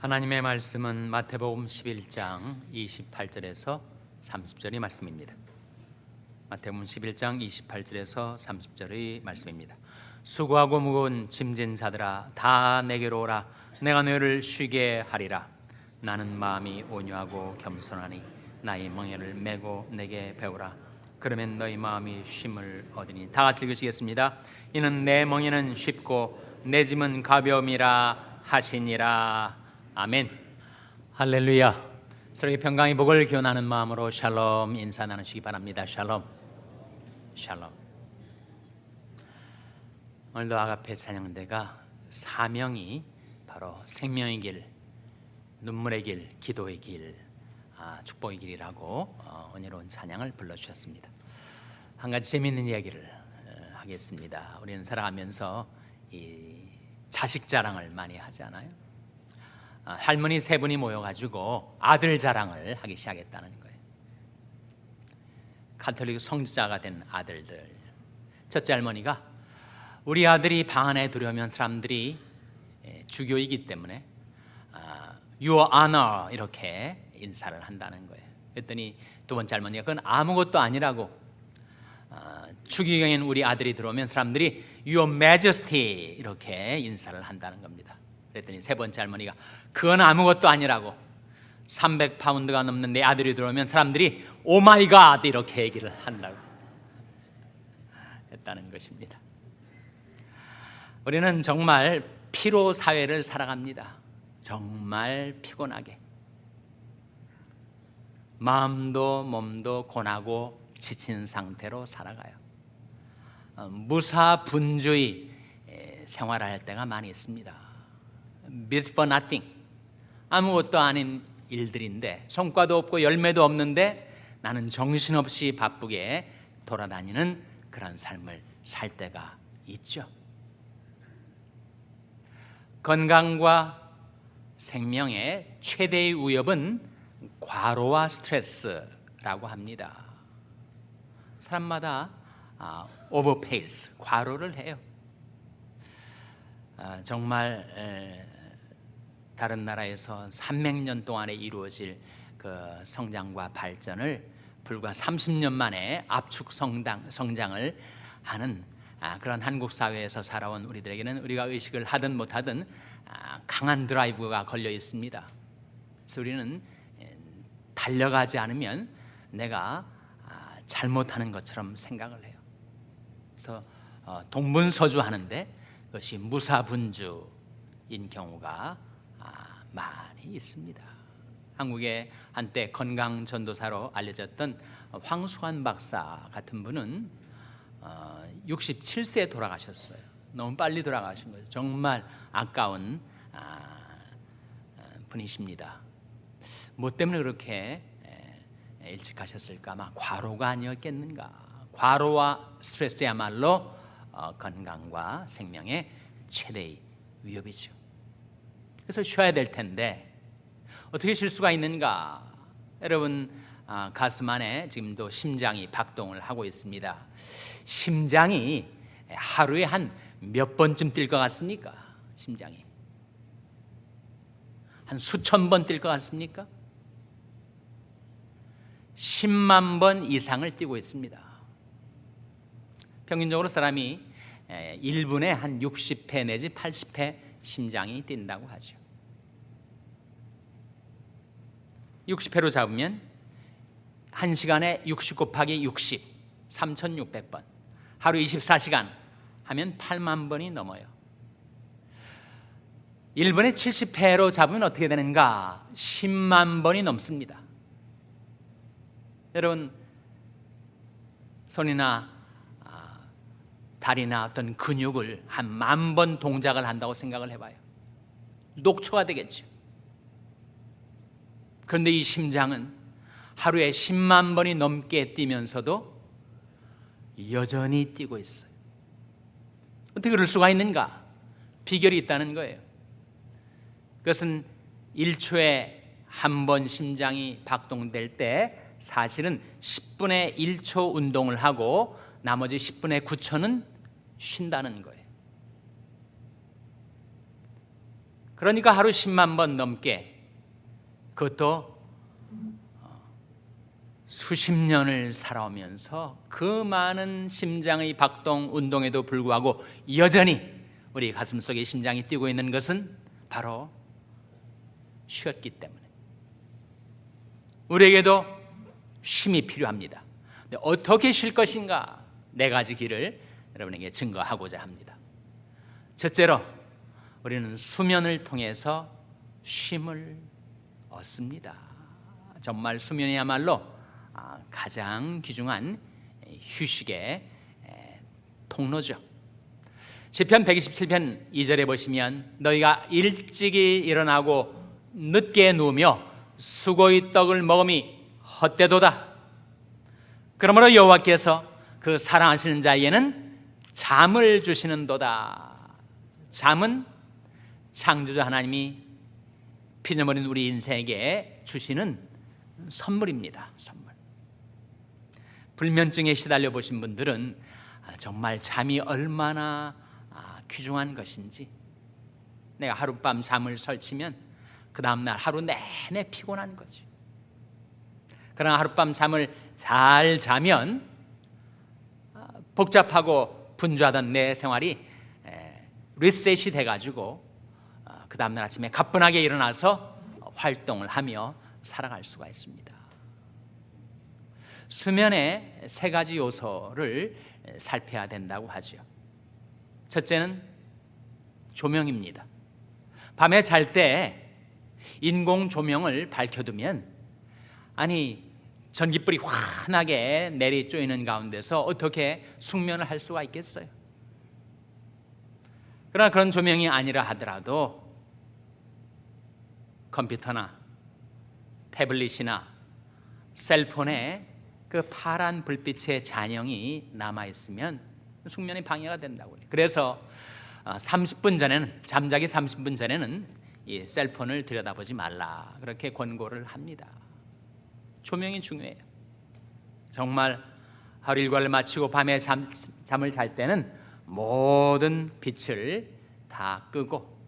하나님의 말씀은 마태복음 11장 28절에서 30절의 말씀입니다. 마태복음 11장 28절에서 30절의 말씀입니다. 수고하고 무거운 짐진 자들아 다 내게로 오라 내가 너희를 쉬게 하리라 나는 마음이 온유하고 겸손하니 나의 멍에를 메고 내게 배우라 그러면 너희 마음이 쉼을 얻으니 다 같이 읽으시겠습니다. 이는 내 멍에는 쉽고 내 짐은 가벼움이라 하시니라 아멘. 할렐루야. 서로의 평강의 복을 기원하는 마음으로 샬롬 인사 나누시기 바랍니다. 샬롬. 샬롬. 오늘도 아가페 찬양대가 사명이 바로 생명의 길, 눈물의 길, 기도의 길, 아, 축복의 길이라고 어, 은혜로운 찬양을 불러주셨습니다. 한 가지 재미있는 이야기를 어, 하겠습니다. 우리는 살아가면서 이 자식 자랑을 많이 하지 않아요? 아, 할머니 세 분이 모여가지고 아들 자랑을 하기 시작했다는 거예요. 카톨릭 성지자가 된 아들들. 첫째 할머니가 우리 아들이 방 안에 들어오면 사람들이 예, 주교이기 때문에 아, Your Honor 이렇게 인사를 한다는 거예요. 그랬더니 두 번째 할머니가 그건 아무것도 아니라고 아, 추기경인 우리 아들이 들어오면 사람들이 Your Majesty 이렇게 인사를 한다는 겁니다. 그랬더니 세 번째 할머니가 그건 아무것도 아니라고 300파운드가 넘는 내 아들이 들어오면 사람들이 오 마이 갓 이렇게 얘기를 한다고 했다는 것입니다. 우리는 정말 피로 사회를 살아갑니다. 정말 피곤하게 마음도 몸도 고나고 지친 상태로 살아가요. 어, 무사 분주의 생활할 때가 많이 있습니다. Miss for nothing. 아무것도 아닌 일들인데 성과도 없고 열매도 없는데 나는 정신없이 바쁘게 돌아다니는 그런 삶을 살 때가 있죠. 건강과 생명의 최대의 위협은 과로와 스트레스라고 합니다. 사람마다 아, 오버페이스, 과로를 해요. 아, 정말 에, 다른 나라에서 300년 동안에 이루어질 그 성장과 발전을 불과 30년 만에 압축 성장, 성장을 하는 아, 그런 한국 사회에서 살아온 우리들에게는 우리가 의식을 하든 못하든 아, 강한 드라이브가 걸려 있습니다. 그래서 우리는 에, 달려가지 않으면 내가 아, 잘못하는 것처럼 생각을 해요. 그래서 어, 동분서주 하는데 그것이 무사분주인 경우가 아, 많이 있습니다. 한국의 한때 건강 전도사로 알려졌던 황수환 박사 같은 분은 67세에 돌아가셨어요. 너무 빨리 돌아가신 거죠. 정말 아까운 아, 분이십니다. 뭐 때문에 그렇게 일찍 가셨을까? 아마 과로가 아니었겠는가? 과로와 스트레스야말로 어, 건강과 생명의 최대의 위협이죠. 그래서 쉬어야 될 텐데 어떻게 쉴 수가 있는가? 여러분 아, 가슴 안에 지금도 심장이 박동을 하고 있습니다. 심장이 하루에 한 몇 번쯤 뛸 것 같습니까? 심장이 한 수천 번 뛸 것 같습니까? 10만 번 이상을 뛰고 있습니다. 평균적으로 사람이 1분에 한 60회 내지 80회 심장이 뛴다고 하죠. 60회로 잡으면 1시간에 60 곱하기 60, 3,600번. 하루 24시간 하면 8만 번이 넘어요. 1분에 70회로 잡으면 어떻게 되는가? 10만 번이 넘습니다. 여러분 손이나 아, 다리나 어떤 근육을 한 만 번 동작을 한다고 생각을 해봐요. 녹초가 되겠죠. 그런데 이 심장은 하루에 10만 번이 넘게 뛰면서도 여전히 뛰고 있어요. 어떻게 그럴 수가 있는가? 비결이 있다는 거예요. 그것은 1초에 한 번 심장이 박동될 때 사실은 10분의 1초 운동을 하고 나머지 10분의 9초는 쉰다는 거예요. 그러니까 하루 10만 번 넘게 그것도 어, 수십 년을 살아오면서 그 많은 심장의 박동 운동에도 불구하고 여전히 우리 가슴 속에 심장이 뛰고 있는 것은 바로 쉬었기 때문에 우리에게도 쉼이 필요합니다. 어떻게 쉴 것인가 네 가지 길을 여러분에게 증거하고자 합니다. 첫째로 우리는 수면을 통해서 쉼을 얻습니다. 정말 수면이야말로 아, 가장 귀중한 휴식의 통로죠. 시편 127편 2절에 보시면 너희가 일찍이 일어나고 늦게 누우며 수고의 떡을 먹음이 헛되도다. 그러므로 여호와께서 그 사랑하시는 자에게는 잠을 주시는도다. 잠은 창조주 하나님이 피조물인 우리 인생에게 주시는 선물입니다. 선물. 불면증에 시달려 보신 분들은 정말 잠이 얼마나 귀중한 것인지 내가 하룻밤 잠을 설치면 그 다음날 하루 내내 피곤한 거지. 그러나 하룻밤 잠을 잘 자면 복잡하고 분주하던 내 생활이 리셋이 돼가지고 그 다음날 아침에 가뿐하게 일어나서 활동을 하며 살아갈 수가 있습니다. 수면의 세 가지 요소를 살펴야 된다고 하죠. 첫째는 조명입니다. 밤에 잘 때 인공 조명을 밝혀두면 아니 전기불이 환하게 내리 쪼이는 가운데서 어떻게 숙면을 할 수가 있겠어요? 그러나 그런 조명이 아니라 하더라도 컴퓨터나 태블릿이나 셀폰에 그 파란 불빛의 잔영이 남아 있으면 숙면이 방해가 된다고 해요. 그래서 30분 전에는 잠자기 30분 전에는 이 셀폰을 들여다보지 말라 그렇게 권고를 합니다. 조명이 중요해요. 정말 하루 일과를 마치고 밤에 잠, 잠을 잘 때는 모든 빛을 다 끄고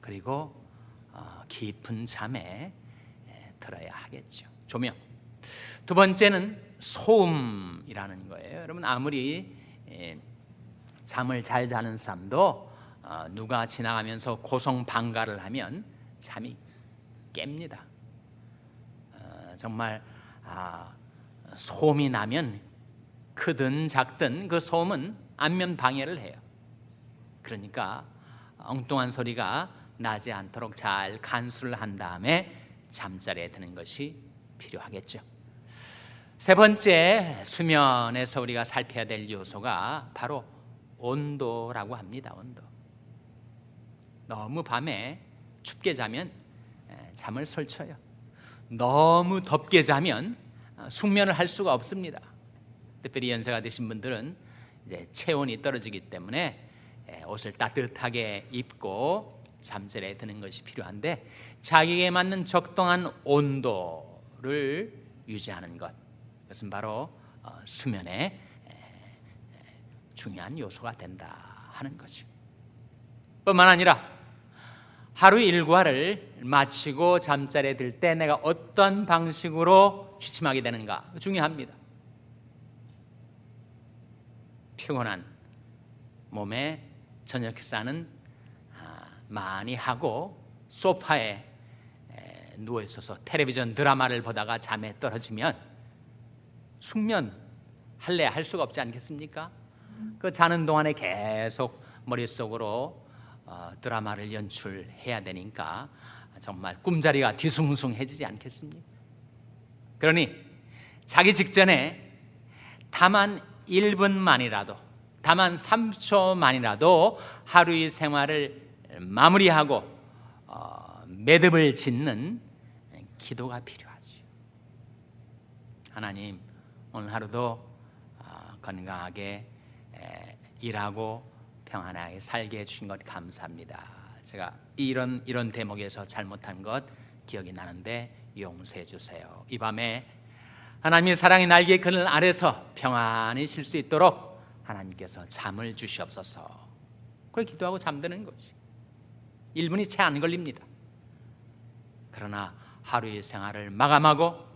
그리고 어, 깊은 잠에 들어야 하겠죠. 조명. 두 번째는 소음이라는 거예요. 여러분 아무리 잠을 잘 자는 사람도 어, 누가 지나가면서 고성 방가를 하면 잠이 깹니다. 어, 정말 아, 소음이 나면 크든 작든 그 소음은 안면 방해를 해요. 그러니까 엉뚱한 소리가 나지 않도록 잘 간수를 한 다음에 잠자리에 드는 것이 필요하겠죠. 세 번째 수면에서 우리가 살펴야 될 요소가 바로 온도라고 합니다. 온도. 너무 밤에 춥게 자면 잠을 설쳐요. 너무 덥게 자면 어, 숙면을 할 수가 없습니다. 특별히 연세가 되신 분들은 이제 체온이 떨어지기 때문에 옷을 따뜻하게 입고 잠자리에 드는 것이 필요한데 자기에게 맞는 적당한 온도를 유지하는 것 그것은 바로 어, 수면의 중요한 요소가 된다 하는 거죠. 뿐만 아니라 하루 일과를 마치고 잠자리에 들 때 내가 어떤 방식으로 취침하게 되는가 중요합니다. 피곤한 몸에 저녁 식사는 아, 많이 하고 소파에 누워 있어서 텔레비전 드라마를 보다가 잠에 떨어지면 숙면 할래 할 수가 없지 않겠습니까? 그 자는 동안에 계속 머릿속으로 어, 드라마를 연출해야 되니까 정말 꿈자리가 뒤숭숭해지지 않겠습니까? 그러니 자기 직전에 다만 1분만이라도 다만 3초만이라도 하루의 생활을 마무리하고 어, 매듭을 짓는 기도가 필요하지. 하나님 오늘 하루도 어, 건강하게 일하고 평안하게 살게 해주신 것 감사합니다. 제가 이런 이런 대목에서 잘못한 것 기억이 나는데 용서해 주세요. 이 밤에 하나님의 사랑의 날개 그늘 아래서 평안히 쉴 수 있도록 하나님께서 잠을 주시옵소서. 그걸 기도하고 잠드는 거지. 1분이 채 안 걸립니다. 그러나 하루의 생활을 마감하고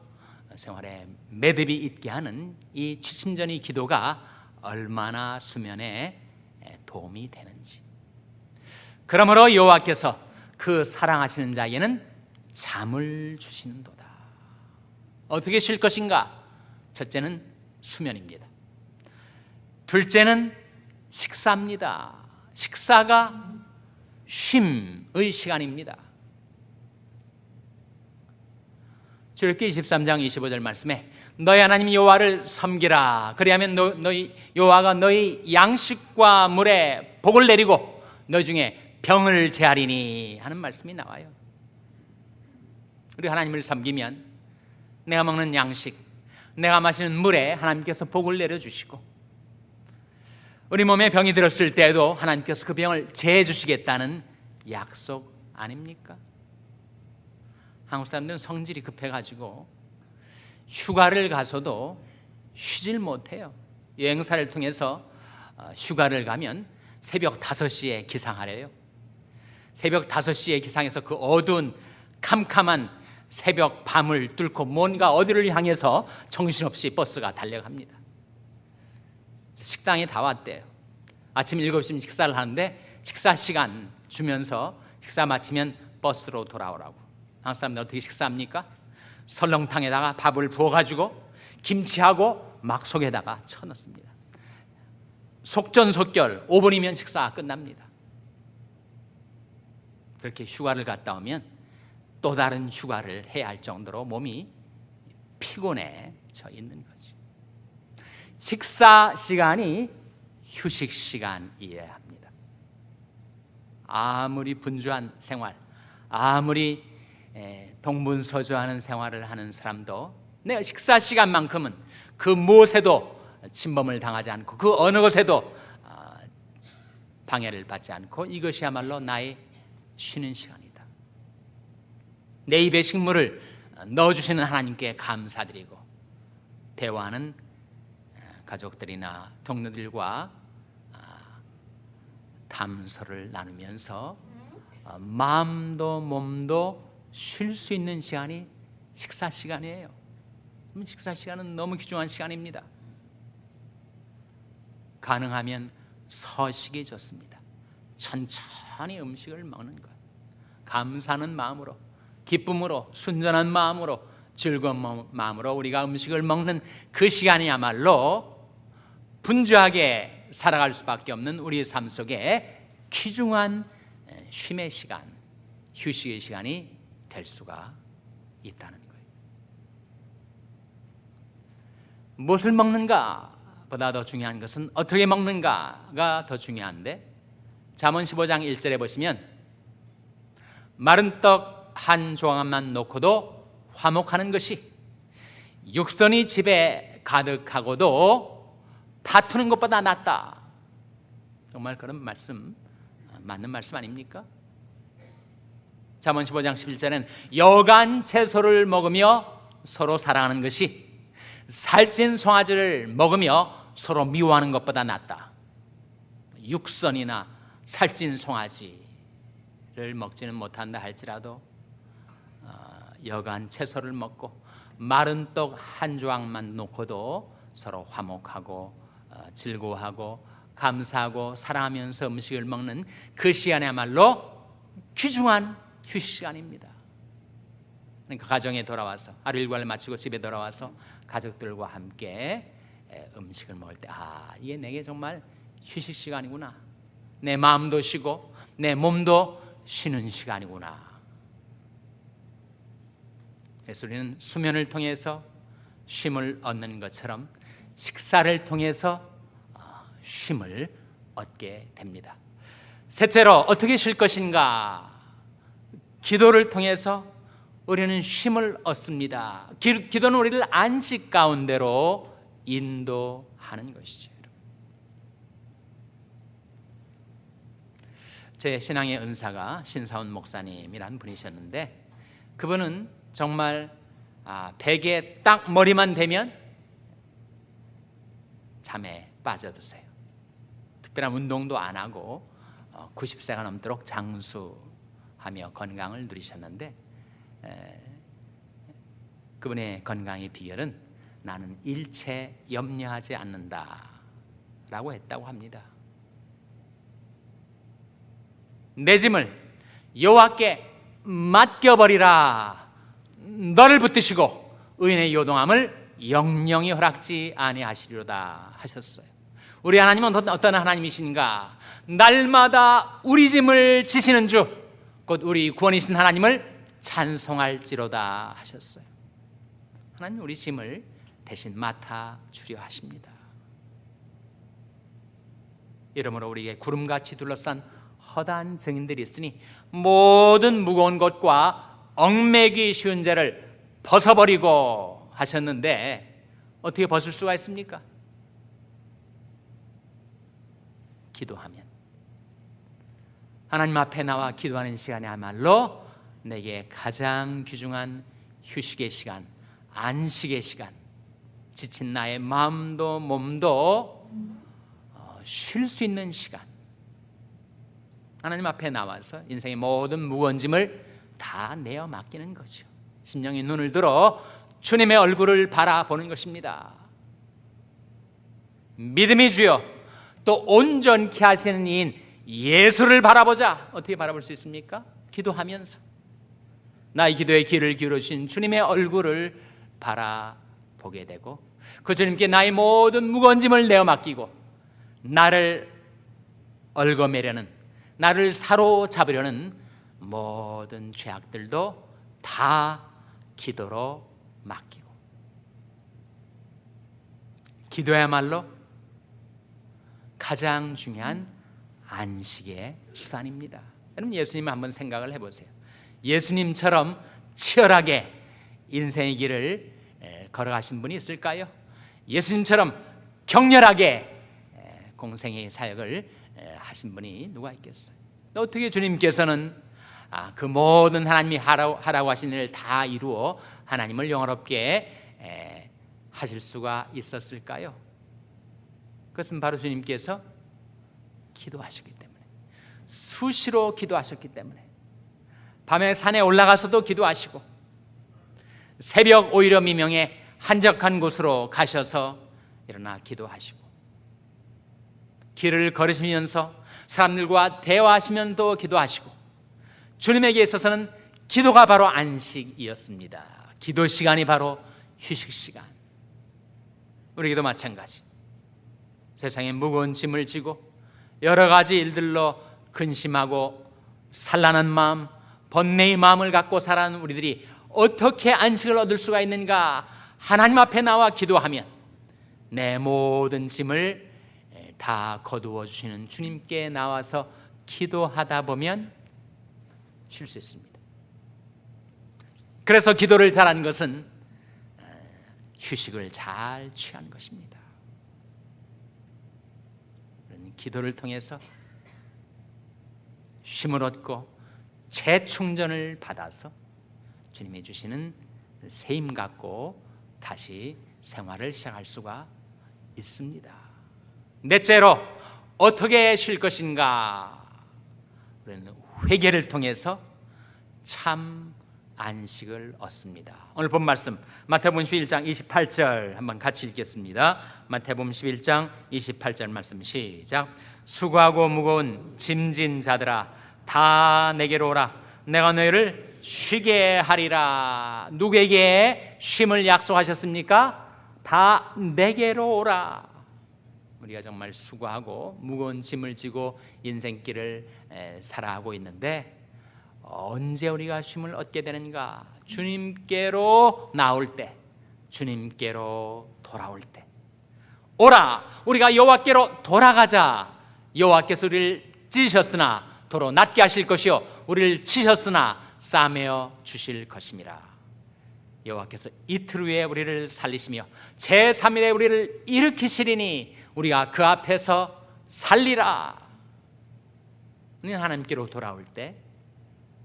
생활에 매듭이 있게 하는 이 취침전의 기도가 얼마나 수면에 도움이 되는지. 그러므로 여호와께서 그 사랑하시는 자에게는 잠을 주시는도다. 어떻게 쉴 것인가? 첫째는 수면입니다. 둘째는 식사입니다. 식사가 쉼의 시간입니다. 출애굽기 23장 25절 말씀에 너희 하나님 여호와를 섬기라. 그리하면 너, 너희 여호와가 너희 양식과 물에 복을 내리고 너희 중에 병을 제하리니 하는 말씀이 나와요. 우리 하나님을 섬기면 내가 먹는 양식, 내가 마시는 물에 하나님께서 복을 내려 주시고 우리 몸에 병이 들었을 때에도 하나님께서 그 병을 제해 주시겠다는 약속 아닙니까? 한국 사람들은 성질이 급해가지고 휴가를 가서도 쉬질 못해요. 여행사를 통해서 어, 휴가를 가면 새벽 5시에 기상하래요. 새벽 5시에 기상해서 그 어두운 캄캄한 새벽 밤을 뚫고 뭔가 어디를 향해서 정신없이 버스가 달려갑니다. 식당에 다 왔대요. 아침 7시면 식사를 하는데 식사 시간 주면서 식사 마치면 버스로 돌아오라고. 한국 사람들 어떻게 식사합니까? 설렁탕에다가 밥을 부어가지고 김치하고 막 속에다가 쳐넣습니다. 속전속결 5분이면 식사가 끝납니다. 그렇게 휴가를 갔다 오면 또 다른 휴가를 해야 할 정도로 몸이 피곤해져 있는 거지. 식사 시간이 휴식 시간이어야 합니다. 아무리 분주한 생활, 아무리 동분서주하는 생활을 하는 사람도 내 식사 시간만큼은 그 무엇에도 침범을 당하지 않고 그 어느 것에도 아, 방해를 받지 않고 이것이야말로 나의 쉬는 시간이다. 내 입에 식물을 넣어주시는 하나님께 감사드리고 대화하는 가족들이나 동료들과 아, 담소를 나누면서 어, 마음도 몸도 쉴 수 있는 시간이 식사 시간이에요. 식사 시간은 너무 귀중한 시간입니다. 가능하면 서식이 좋습니다. 천천히 음식을 먹는 것. 감사하는 마음으로, 기쁨으로, 순전한 마음으로, 즐거운 마음으로 우리가 음식을 먹는 그 시간이야말로 분주하게 살아갈 수밖에 없는 우리의 삶 속에 귀중한 쉼의 시간, 휴식의 시간이 될 수가 있다는 거예요. 무엇을 먹는가 보다 더 중요한 것은 어떻게 먹는가가 더 중요한데 잠언 15장 1절에 보시면 마른 떡 한 조각만 놓고도 화목하는 것이 육선이 집에 가득하고도 다투는 것보다 낫다. 정말 그런 말씀 맞는 말씀 아닙니까? 잠언 15장 11절에는 여간 채소를 먹으며 서로 사랑하는 것이 살찐 송아지를 먹으며 서로 미워하는 것보다 낫다. 육선이나 살찐 송아지를 먹지는 못한다 할지라도 어, 여간 채소를 먹고 마른 떡 한 조각만 놓고도 서로 화목하고 어, 즐거워하고 감사하고 사랑하면서 음식을 먹는 그 시간이야말로 귀중한 휴식 시간입니다. 그러니까 가정에 돌아와서 하루 일과를 마치고 집에 돌아와서 가족들과 함께 음식을 먹을 때 아, 이게 내게 정말 휴식 시간이구나. 내 마음도 쉬고 내 몸도 쉬는 시간이구나. 그래서 우리는 수면을 통해서 쉼을 얻는 것처럼 식사를 통해서 어, 쉼을 얻게 됩니다. 셋째로 어떻게 쉴 것인가? 기도를 통해서 우리는 쉼을 얻습니다. 기, 도는 우리를 안식 가운데로 인도하는 것이죠. 제 신앙의 은사가 신사원 목사님이란 분이셨는데 그분은 정말 아, 베개 딱 머리만 대면 잠에 빠져드세요. 특별한 운동도 안 하고 90세가 어, 넘도록 장수 하며 건강을 누리셨는데 에, 그분의 건강의 비결은 나는 일체 염려하지 않는다라고 했다고 합니다. 내 짐을 여호와께 맡겨버리라. 너를 붙드시고 의인의 요동함을 영영히 허락지 아니하시리로다 하셨어요. 우리 하나님은 어떤 하나님이신가? 날마다 우리 짐을 지시는 주, 곧 우리 구원이신 하나님을 찬송할지로다 하셨어요. 하나님 우리 짐을 대신 맡아 주려 하십니다. 이러므로 우리에게 구름같이 둘러싼 허다한 증인들이 있으니 모든 무거운 것과 얽매기 쉬운 죄를 벗어버리고 하셨는데 어떻게 벗을 수가 있습니까? 기도하면 하나님 앞에 나와 기도하는 시간이야말로 내게 가장 귀중한 휴식의 시간, 안식의 시간, 지친 나의 마음도 몸도 어, 쉴수 있는 시간. 하나님 앞에 나와서 인생의 모든 무거운 짐을 다 내어 맡기는 거죠. 심령의 눈을 들어 주님의 얼굴을 바라보는 것입니다. 믿음이 주여 또 온전케 하시는 이인 예수를 바라보자. 어떻게 바라볼 수 있습니까? 기도하면서 나의 기도에 귀를 기울여 주신 주님의 얼굴을 바라보게 되고 그 주님께 나의 모든 무거운 짐을 내어 맡기고 나를 얽어매려는 나를 사로잡으려는 모든 죄악들도 다 기도로 맡기고 기도야말로 가장 중요한 안식의 수단입니다. 여러분 예수님 한번 생각을 해보세요. 예수님처럼 치열하게 인생의 길을 걸어가신 분이 있을까요? 예수님처럼 격렬하게 공생의 사역을 하신 분이 누가 있겠어요? 어떻게 주님께서는 아, 그 모든 하나님이 하라고, 하신 일을 다 이루어 하나님을 영원롭게 하실 수가 있었을까요? 그것은 바로 주님께서 기도하셨기 때문에 수시로 기도하셨기 때문에 밤에 산에 올라가서도 기도하시고 새벽 오히려 미명에 한적한 곳으로 가셔서 일어나 기도하시고 길을 걸으시면서 사람들과 대화하시면도 기도하시고 주님에게 있어서는 기도가 바로 안식이었습니다. 기도 시간이 바로 휴식 시간. 우리에게도 마찬가지. 세상에 무거운 짐을 지고 여러 가지 일들로 근심하고 산란한 마음, 번뇌의 마음을 갖고 살아가는 우리들이 어떻게 안식을 얻을 수가 있는가? 하나님 앞에 나와 기도하면 내 모든 짐을 다 거두어 주시는 주님께 나와서 기도하다 보면 쉴 수 있습니다. 그래서 기도를 잘한 것은 휴식을 잘 취한 것입니다. 기도를 통해서 쉼을 얻고 재충전을 받아서 주님이 주시는 세임 갖고 다시 생활을 시작할 수가 있습니다. 넷째로 어떻게 쉴 것인가? 우리는 회개를 통해서 참 안식을 얻습니다. 오늘 본 말씀 마태복음 11장 28절 한번 같이 읽겠습니다. 마태복음 11장 28절 말씀 시작. 수고하고 무거운 짐진 자들아 다 내게로 오라. 내가 너희를 쉬게 하리라. 누구에게 쉼을 약속하셨습니까? 다 내게로 오라. 우리가 정말 수고하고 무거운 짐을 지고 인생길을 살아가고 있는데 언제 우리가 쉼을 얻게 되는가? 주님께로 나올 때, 주님께로 돌아올 때. 오라, 우리가 여호와께로 돌아가자. 여호와께서 우리를 찢으셨으나 도로 낫게 하실 것이요, 우리를 치셨으나 싸매어 주실 것임이라. 여호와께서 이틀 후에 우리를 살리시며 제 3일에 우리를 일으키시리니 우리가 그 앞에서 살리라. 하나님께로 돌아올 때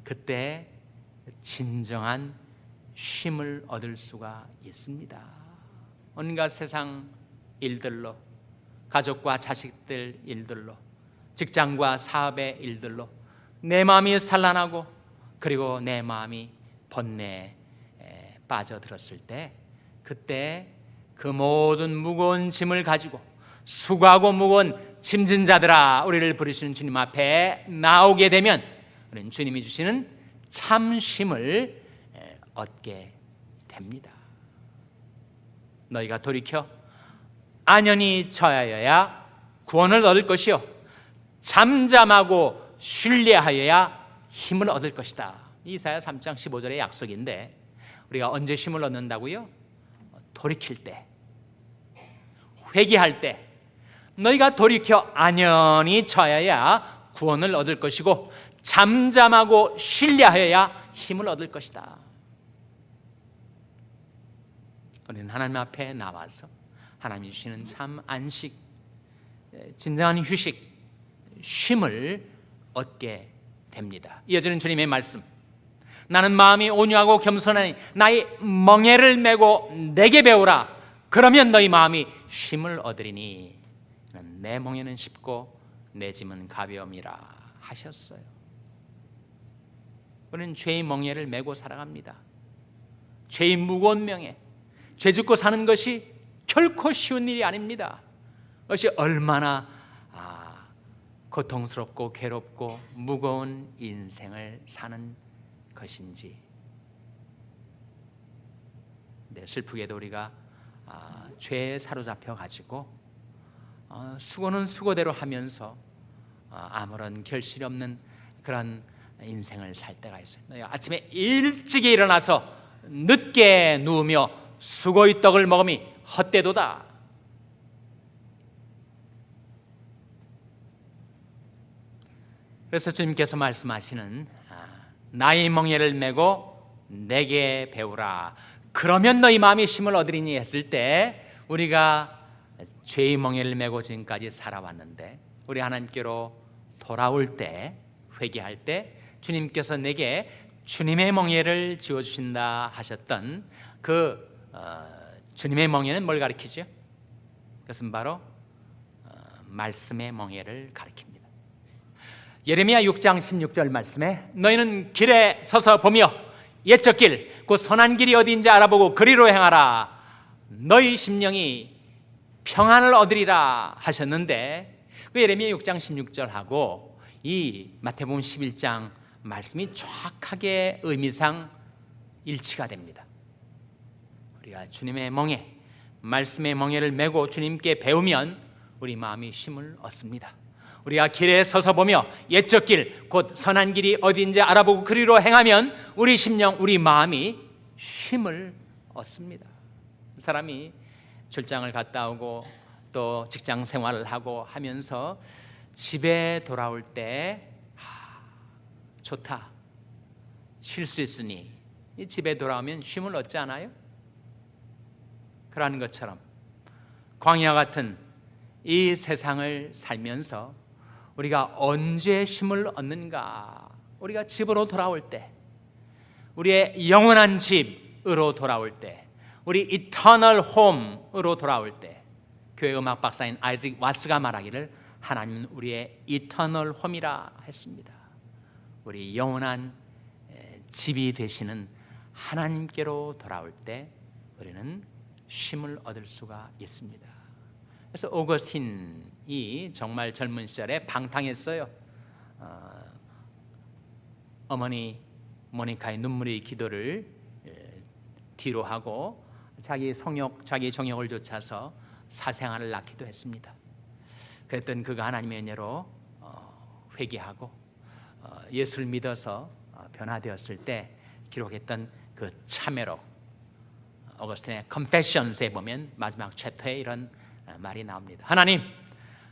그때 진정한 쉼을 얻을 수가 있습니다. 온갖 세상 일들로 가족과 자식들 일들로 직장과 사업의 일들로 내 마음이 산란하고 그리고 내 마음이 번뇌에 빠져들었을 때 그때 그 모든 무거운 짐을 가지고 수고하고 무거운 짐진 자들아 우리를 부르시는 주님 앞에 나오게 되면 우리는 주님이 주시는 참 쉼을 에, 얻게 됩니다. 너희가 돌이켜 안연히 처하여야 구원을 얻을 것이요 잠잠하고 신뢰하여야 힘을 얻을 것이다. 이사야 3장 15절의 약속인데 우리가 언제 힘을 얻는다고요? 돌이킬 때, 회개할 때, 너희가 돌이켜 안연히 처하여야 구원을 얻을 것이고 잠잠하고 신뢰하여야 힘을 얻을 것이다. 우리는 하나님 앞에 나와서 하나님이 주시는 참 안식, 진정한 휴식, 쉼을 얻게 됩니다. 이어지는 주님의 말씀. 나는 마음이 온유하고 겸손하니 나의 멍에를 메고 내게 배우라. 그러면 너희 마음이 쉼을 얻으리니 내 멍에는 쉽고 내 짐은 가벼움이라 하셨어요. 우리는 죄의 멍에를 메고 살아갑니다. 죄의 무거운 명예, 죄 짓고 사는 것이 결코 쉬운 일이 아닙니다. 그것이 얼마나 아, 고통스럽고 괴롭고 무거운 인생을 사는 것인지. 네, 슬프게도 우리가 아, 죄에 사로잡혀 가지고 어, 수고는 수고대로 하면서 어, 아무런 결실이 없는 그런 인생을 살 때가 있어요. 너희 아침에 일찍 일어나서 늦게 누우며 수고의 떡을 먹음이 헛되도다. 그래서 주님께서 말씀하시는 아, 나의 멍에를 메고 내게 배우라. 그러면 너희 마음이 힘을 얻으리니 했을 때 우리가 죄의 멍에를 메고 지금까지 살아왔는데 우리 하나님께로 돌아올 때 회개할 때 주님께서 내게 주님의 멍에를 지워 주신다 하셨던 그 어, 주님의 멍에는 뭘 가리키죠? 그것은 바로 어, 말씀의 멍에를 가리킵니다. 예레미야 6장 16절 말씀에 너희는 길에 서서 보며 옛적 길, 그 선한 길이 어디인지 알아보고 그리로 행하라. 너희 심령이 평안을 얻으리라 하셨는데 그 예레미야 6장 16절하고 이 마태복음 11장 말씀이 정확하게 의미상 일치가 됩니다. 우리가 주님의 멍에 말씀의 멍에를 메고 주님께 배우면 우리 마음이 힘을 얻습니다. 우리가 길에 서서 보며 옛적 길, 곧 선한 길이 어디인지 알아보고 그리로 행하면 우리 심령, 우리 마음이 쉼을 얻습니다. 사람이 출장을 갔다 오고 또 직장 생활을 하고 하면서 집에 돌아올 때 하, 좋다. 이 집에 돌아오면 쉼을 얻지 않아요? 그러는 것처럼 광야 같은 이 세상을 살면서 우리가 언제 힘을 얻는가? 우리가 집으로 돌아올 때, 우리의 영원한 집으로 돌아올 때, 우리 이터널 홈으로 돌아올 때, 교회 음악 박사인 아이직 와스가 말하기를 하나님은 우리의 이터널 홈이라 했습니다. 우리 영원한 집이 되시는 하나님께로 돌아올 때 우리는 쉼을 얻을 수가 있습니다. 그래서 오거스틴이 정말 젊은 시절에 방탕했어요. 어, 어머니 모니카의 눈물의 기도를 뒤로 하고 자기 성욕, 자기 정욕을 좇아서 사생활을 낳기도 했습니다. 그랬던 그가 하나님의 은혜로 어, 회개하고 어, 예수를 믿어서 변화되었을 때 기록했던 그 참회로 어거스틴의 Confessions에 보면 마지막 챕터에 이런 말이 나옵니다. 하나님,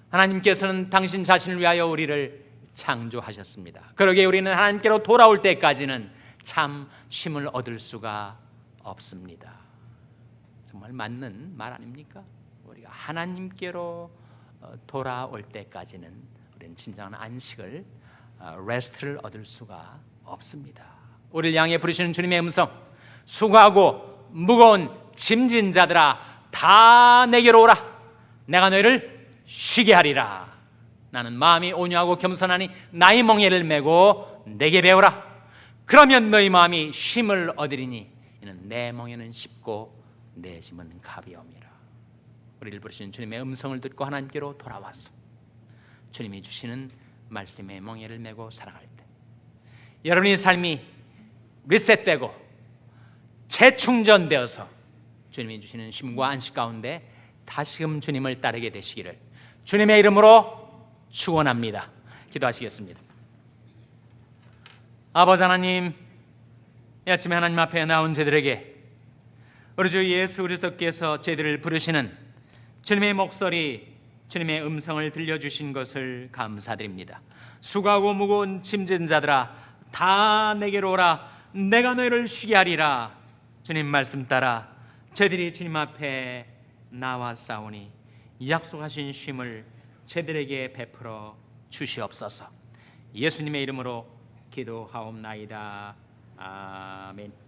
하나님께서는 당신 자신을 위하여 우리를 창조하셨습니다. 그러게 우리는 하나님께로 돌아올 때까지는 참 쉼을 얻을 수가 없습니다. 정말 맞는 말 아닙니까? 우리가 하나님께로 돌아올 때까지는 우리는 진정한 안식을 레스트를 얻을 수가 없습니다. 우리를 향해 부르시는 주님의 음성, 수고하고 무거운 짐진 자들아 다 내게로 오라. 내가 너희를 쉬게 하리라. 나는 마음이 온유하고 겸손하니 나의 멍에를 메고 내게 배우라. 그러면 너희 마음이 쉼을 얻으리니 이는 내 멍에는 쉽고 내 짐은 가벼움이라. 우리를 부르시는 주님의 음성을 듣고 하나님께로 돌아와서 주님이 주시는 말씀의 멍에를 메고 살아갈 때 여러분의 삶이 리셋되고 재충전되어서 주님이 주시는 쉼과 안식 가운데 다시금 주님을 따르게 되시기를 주님의 이름으로 축원합니다. 기도하시겠습니다. 아버지 하나님, 이 아침에 하나님 앞에 나온 저들에게 우리 주 예수 그리스도께서 저희들을 부르시는 주님의 목소리, 주님의 음성을 들려주신 것을 감사드립니다. 수고하고 무거운 짐진 자들아, 다 내게로 오라. 내가 너희를 쉬게 하리라. 주님 말씀 따라 저들이 주님 앞에 나와 싸우니 약속하신 쉼을 저들에게 베풀어 주시옵소서. 예수님의 이름으로 기도하옵나이다. 아멘.